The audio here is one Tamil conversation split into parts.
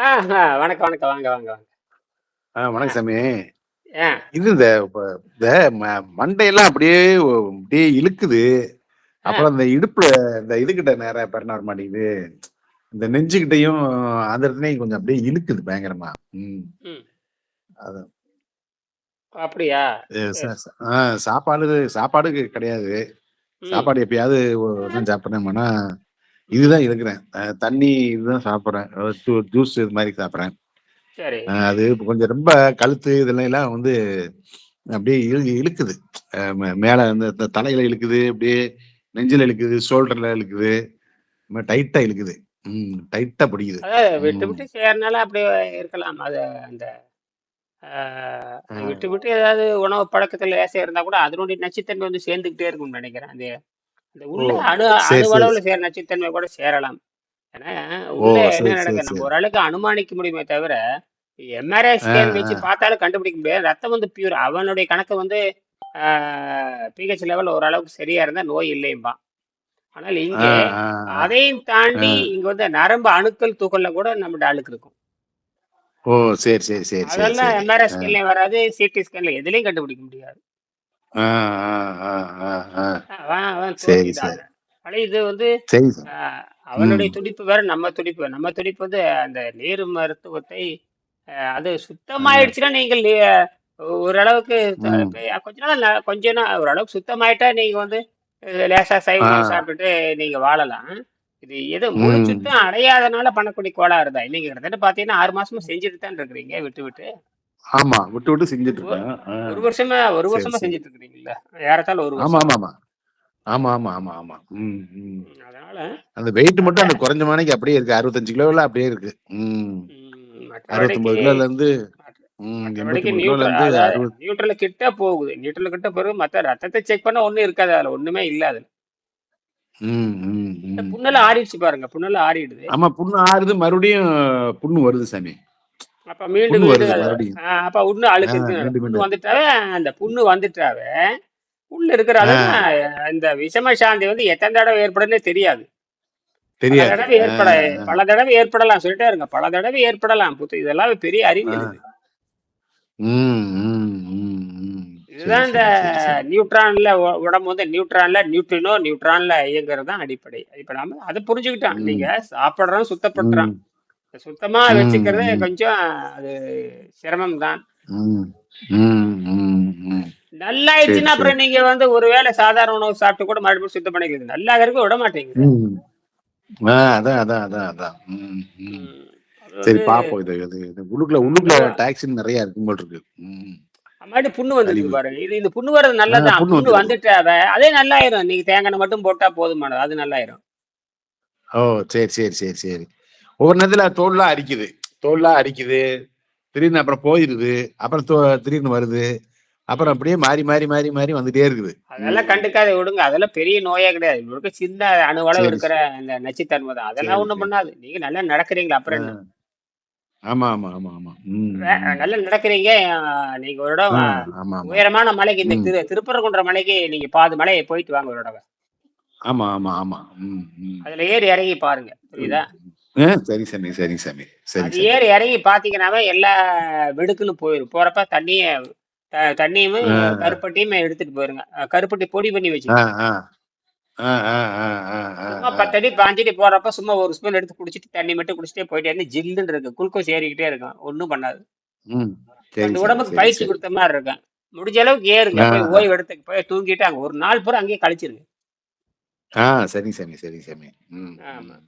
ஆ, வணக்கம் வணக்கம் வாங்க வாங்க வாங்க. ஆ வணக்கம் சாமி. இது இந்த இந்த மண்டையெல்லாம் அப்படியே அப்படியே இழுக்குது. அப்புறம் இந்த இடுப்புல இந்த இதுகிட்ட நேரம் பெறன வர மாட்டேங்குது இந்த நெஞ்சுக்கிட்டையும் அந்த இடத்துலயும் கொஞ்சம் அப்படியே இழுக்குது பயங்கரமா. ம். அது. அப்படியா? சாப்பாடு சாப்பாடு கிடையாது. சாப்பாடு எப்பயாவது ம் இதுதான் இருக்கிறேன் தண்ணி இதுதான் சாப்பிட்றேன். ஜூஸ் இது மாதிரி சாப்பிட்றேன். அது கொஞ்சம் ரொம்ப கழுத்து இதெல்லாம் எல்லாம் வந்து அப்படியே இழு இழுக்குது. மேல இந்த தலையில இழுக்குது அப்படியே நெஞ்சில இழுக்குது ஷோல்டர்ல இழுக்குது. டைட்டா இழுக்குது. ம் டைட்டா பிடிக்குது. விட்டு விட்டு செய்யறதுனால அப்படியே இருக்கலாம். அது அந்த. விட்டு விட்டு ஏதாவது உணவு பழக்கத்துல லேசா இருந்தா கூட அதனுடைய நச்சுத்தன்மை வந்து சேர்ந்துக்கிட்டே இருக்கும்னு நினைக்கிறேன். அந்த அந்த ஓ உள்ள அணு அணுவளவுல சேர நச்சுத்தன்மை கூட சேரலாம். ஏன்னா உள்ள என்ன நடக்குது நம்ம ஓரளவுக்கு அனுமானிக்க முடியுமே தவிர எம்ஆர்ஐ ஸ்கேன் வச்சு பார்த்தாலும் கண்டுபிடிக்க முடியாது. ரத்தம் வந்து பியூர் அவனுடைய கணக்கு வந்து பிஹெச் லெவல் ஓரளவுக்கு சரியா இருந்தா நோய் இல்லைம்பான். ஆனால் இங்கே அதையும். தாண்டி இங்க வந்து நரம்பு அணுக்கள் துகள்ல கூட நம்மகிட்ட அழுக்கு இருக்கும். ஓ சரி சரி சரி அதெல்லாம் எம்ஆர்ஐ ஸ்கேன்லயும் வராது சிடி ஸ்கேன்ல எதுலயும் கண்டுபிடிக்க முடியாது. சரி சரி. இது வந்து அவனுடைய துடிப்பு வேற நம்ம துடிப்பு. நம்ம துடிப்பு வந்து அந்த நீர் மருத்துவத்தை அது சுத்தமாயிடுச்சுன்னா நீங்கள் ஓரளவுக்கு கொஞ்ச நாள் கொஞ்ச நாள் ஓரளவுக்கு சுத்தமாயிட்டா நீங்க வந்து லேசா சைவ ஆ. உணவு சாப்பிட்டுட்டு நீங்க வாழலாம். இது எது முழு சுத்தம் அடையாதனால பண்ணக்கூடிய கோளாறு தான். நீங்க கிட்டத்தட்ட பாத்தீங்கன்னா ஆறு மாசமா செஞ்சுட்டு தான் இருக்கிறீங்க விட்டு விட்டு. ஆமா விட்டு விட்டு செஞ்சுட்டு இருக்கேன் ஒரு வருஷமா ஒரு வருஷமா செஞ்சுட்டு இருக்கிறீங்களா ஏறத்தாழ ஒரு ஆமா ஆமா ஆமா. ஆமா ஆமா ஆமா ஆமா. ம் அதனால அந்த வெயிட் மட்டும் அந்த குறைஞ்ச மாணிக்கு அப்படியே இருக்கு. அறுபத்தஞ்சு கிலோல அப்படியே இருக்கு. ம். அறுபத்தொன்பது கிலோல இருந்து நியூட்ரல் கிட்ட போகுது. நியூட்ரல் கிட்ட பிறகு மற்ற ரத்தத்தை செக் பண்ண ஒண்ணும் இருக்காது அதுல. ஒண்ணுமே இல்ல அதுல. புண்ணெல்லாம் ஆறிடுச்சு பாருங்க. புண்ணெல்லாம் ஆறிடுது. ஆமா புண்ணு ஆறுது. மறுபடியும் புண்ணு வருது சாமி. அப்ப மீண்டும் புண்ணு மீண்டும் வருது அது மறுபடியும். ஆஹ் அப்ப இன்னும் ஆ அழுக்கு இருக்குன்னு மீண்டும் புண்ணு மீண்டும் வந்துட்டாவே அந்த புண்ணு வந்துட்டாவே உள்ள இருக்கிற ஆ. அதாவது இந்த விஷம சாந்தி வந்து எத்தனை தடவை ஏற்படுதுன்னே தெரியாது. பல தெரியாது தடவை ஏற்பட பல தடவை ஏற்படலாம். சொல்லிட்டே இருங்க. பல தடவை ஏற்படலாம். புத்து இதெல்லாம் பெரிய ஆ. அறிவியல் இது. ம் ம் ம் ம். சரி இதுதான் இந்த சரி சரி சரி. நியூட்ரான்ல உ- உடம்பு வந்து நியூட்ரான்ல நியூட்ரினோ நியூட்ரான்ல இயங்குறது தான் அடிப்படை. இப்ப நம்ம அதை புரிஞ்சுக்கிட்டோம். ம். நீங்க சாப்பிடுறோம் சுத்தப்படுத்துறோம். ம். சுத்தமா ம் வச்சுக்கிறது கொஞ்சம் அது சிரமம் தான் நல்லாயிடுச்சுன்னா அப்புறம் நீங்க வந்து ஒருவேளை சாதாரண உணவு சாப்பிட்டு கூட மறுபடியும் சுத்தம் பண்ணிக்கிறது. நல்லா இருக்க விட மாட்டேங்குது. அதான் அதான் அதான் அதான். அது சரி பாப்போம் இது இது உள்ளுக்குள்ள உள்ளுக்குள்ள டாக்ஸின் நிறைய இருக்கும் போல் இருக்கு. ம். அம்மாடி புண்ணு வந்துருக்குது கழிவு. பாருங்க. இது இந்த புண்ணு வர்றது ஆ நல்லதுதான். புண்ணு வந்துட்டாவே அதே நல்லாயிரும். நீங்க தேங்காய் மட்டும் போட்டா போதுமானது. அது நல்லாயிரும். ஓ சரி சரி சரி சரி. ஒவ்வொரு நேரத்துல தோல்லாம் அரிக்குது தோல்லாம் அரிக்குது திடீர்னு அப்புறம் போயிருது. அப்புறம் திடீர்னு வருது. அப்புறம் அப்படியே மாறி மாறி மாறி மாறி வந்துட்டே இருக்குது. அதெல்லாம் கண்டுக்காத விடுங்க. அதெல்லாம் பெரிய நோயே கிடையாது. இவருக்கு சின்ன அணுவளவு இருக்கிற அந்த நச்சுத்தன்மை தான். அதெல்லாம் ஒண்ணும் பண்ணாது. நீங்க நல்லா நடக்கிறீங்களா அப்புறம் என்ன? ஆமா ஆமா ஆமா ஆமா. நல்லா நடக்கிறீங்க. நீங்க ஒரு இடம் உயரமான மலைக்கு இந்த திரு திருப்பரங்குன்ற மலைக்கு நீங்க பாதி மலையை போயிட்டு வாங்க ஒரு தடவை. ஆமா ஆமா ஆமா. அதுல ஏறி இறங்கி பாருங்க. புரியுதா? ஆ, சரி சாமி சரி சாமி. சரி அது சாமி ஏறி இறங்கி பாத்தீங்கன்னாவே எல்லா வெடுக்குன்னு போயிடும் போறப்ப தண்ணிய த- தண்ணியும் ஆ. கருப்பட்டியும் எடுத்துட்டு போயிருங்க. அஹ், கருப்பட்டி பொடி பண்ணி ஆ வச்சுக்கோங்க ஆ. ஆ ஆ ஆ ஆ ஆ சும்மா ஆ. பத்தடி பாஞ்சடி போறப்ப சும்மா ஒரு ஸ்பூன் எடுத்து குடிச்சிட்டு தண்ணி மட்டும் குடிச்சிட்டே போயிட்டே இருந்து ஜில்லுன்னு இருக்கு. குளுக்கோஸ் ஏறிக்கிட்டே இருக்கும். ஒன்றும் பண்ணாது. ம். சரி சாமி உடம்புக்கு சரி பயிற்சி சரி. கொடுத்த மாதிரி இருக்கும். முடிஞ்ச அளவுக்கு ஏறுங்க. ஆ போய் ஆ. ஓய்வு எடுத்து போய் தூங்கிட்டு அங்க ஒரு நாள் பூரா அங்கேயே கழிச்சிருங்க. ஆ சரி சாமி சரி சாமி ம் ஆமா. ம்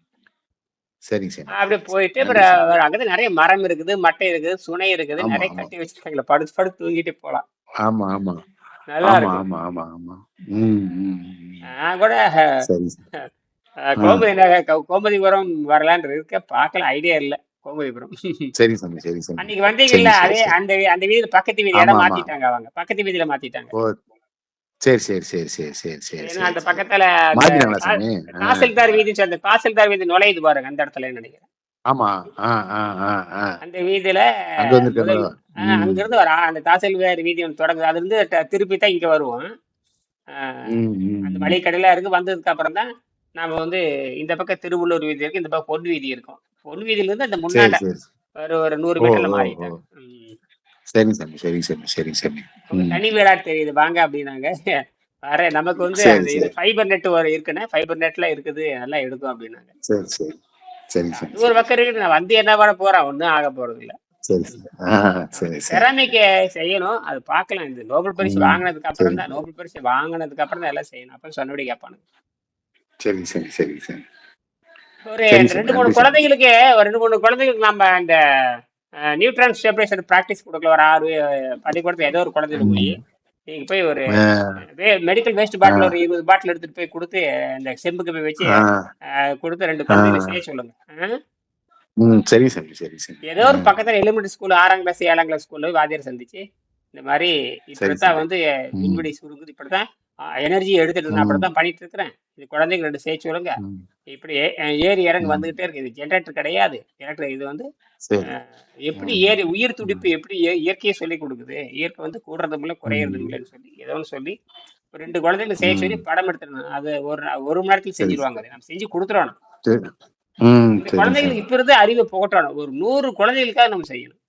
சரி சரி சாமி போயிட்டு அப்புறம் அங்கதான் நிறைய மரம் இருக்குது மட்டை இருக்குது சுனை இருக்குது நிறைய கட்டி வச்சிருக்காங்களா படுத்து படுத்து தூங்கிட்டு போலாம். ஆமா ஆமா. நல்லா இருக்கும் ஆமா ஆமா ஆமா. நான் கூட கோமதி கோமதிபுரம் வரலான்னு இருக்க. பார்க்கல ஐடியா இல்ல கோமதிபுரம். சரி சாமி சரி சாமி அன்னைக்கு வந்தீங்கல்ல அதே அந்த அந்த வீதி பக்கத்து வீதி இடம் மாத்திட்டாங்க அவங்க. பக்கத்து வீதியில மாத்திட்டாங்க. சரி சரி சரி சரி சரி சரி அந்த பக்கத்துல தாசில்தார் வீதி அந்த தாசில்தார் வீதி நுழையுது பாருங்க அந்த இடத்துல நினைக்கிறேன். ஆமா. அந்த வீதியில அங்க அங்கிருந்து வர அந்த தாசில்தார் வீதி ஒன்று தொடங்குது. அது இருந்து திருப்பி தான் இங்க வருவோம். அந்த. மளிகடையில இருக்கு. வந்ததுக்கு அப்புறம் தான் நாம வந்து இந்த பக்கம் திருவள்ளூர் வீதி இருக்கு இந்த பக்கம் பொன் வீதி இருக்கும். பொன் வீதியில இருந்து அந்த சரி ஒரு ஒரு நூறு மீட்டர்ல மாறிட்டாங்க. ம். சரி சாமி சரி சாமி சரி சாமி. தனி வீடா தெரியுது. வாங்க அப்படின்னாங்க. வர நமக்கு வந்து அந்த இது ஃபைபர் நெட் ஒரு இருக்குன்னு ஃபைபர் நெட்ல இருக்குது. நல்லா எடுக்கும் அப்படின்னாங்க. சரி சரி. ஒரு பக்கம் இருக்குது. நான் வந்து என்ன பண்ண போறேன்? ஒன்றும் ஆக போறது இல்ல சரி சரி. ஆ சரி நமக்கு சரி. திறமைக்கு செய்யணும். அது பார்க்கலாம். இந்த நோபல் பரிசு வாங்கினதுக்கு அப்புறம் தான். நோபல் பரிசு வாங்கினதுக்கு அப்புறம் தான் எல்லாம் செய்யணும். அப்ப சொன்னபடி கேட்பானுங்க. சரி சரி சரி சரி. ஒரு ரெண்டு மூணு குழந்தைங்களுக்கு ஒரு ரெண்டு மூணு குழந்தைங்களுக்கு நம்ம இந்த நியூட்ரான் ஸ்டெபிலைசர் ப்ராக்டிஸ் கொடுக்கல. ஒரு ஆறு பள்ளிக்கூடத்துல ஏதோ ஒரு குழந்தையில போய். நீங்க போய் ஒரு மெடிக்கல் வேஸ்ட் பாட்டில் ஒரு இருபது பாட்டில் எடுத்துட்டு போய் கொடுத்து இந்த செம்புக்கு போய் வச்சு கொடுத்து ரெண்டு ஆ. குழந்தைகளை செய்ய சொல்லுங்க. சரி சாமி சரி சரி. ஏதோ ஒரு பக்கத்துல எலிமெண்டரி ஸ்கூல் ஆறாம் கிளாஸ் ஏழாம் கிளாஸ் ஸ்கூல்ல வாத்தியார் சந்திச்சு. இந்த மாதிரி சரி இப்படித்தான் சரி. வந்து விண்வெளி சுருங்குது. இப்படித்தான் எனர்ஜி எடுத்துட்டு நான் ம். அப்படித்தான் பண்ணிட்டு இருக்கிறேன். இது குழந்தைங்க ரெண்டு சேர்த்து ம். இப்படி ஏறி இறங்கி வந்துகிட்டே இருக்கு இது ஜென்ரேட்டர் கிடையாது. ஜெனரேட்டர் இது வந்து எப்படி ஏறி உயிர் துடிப்பு எப்படி இய- இயற்கையை சொல்லி கொடுக்குது? இயற்கை வந்து கூடுறதும் இல்லை குறையறதும் இல்லைன்னு சொல்லி ஏதோ ஒன்று சொல்லி ரெண்டு குழந்தைகளை செய்ய சொல்லி படம் எடுத்துடணும். அது ஒரு ஒரு மணி நேரத்தில் சரி செஞ்சிருவாங்க. நம்ம செஞ்சு கொடுத்துடணும். குழந்தைகளுக்கு இப்ப இருந்து அறிவை புகட்டணும். ஒரு நூறு குழந்தைகளுக்காக நம்ம செய்யணும்.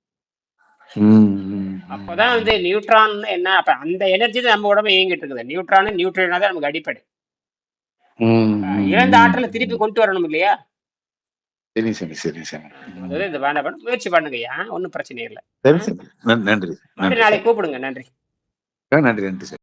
அப்பதான் வந்து நியூட்ரான் என்ன அப்ப அந்த எனர்ஜி தான் நம்ம உடம்பு இயங்கிட்டு இருக்குது. நியூட்ரான் நியூட்ரியனா தான் நமக்கு அடிப்படை. இழந்த ஆற்றலை திருப்பி கொண்டு வரணும் இல்லையா? சரி சரி ம் முதல்ல இந்த வேண்டாம் முயற்சி பண்ணுங்கய்யா ஒன்றும் பிரச்சனை இல்லை. சரி நன்றி நாளைக்கு கூப்பிடுங்க நன்றி. நன்றி நன்றி சாமி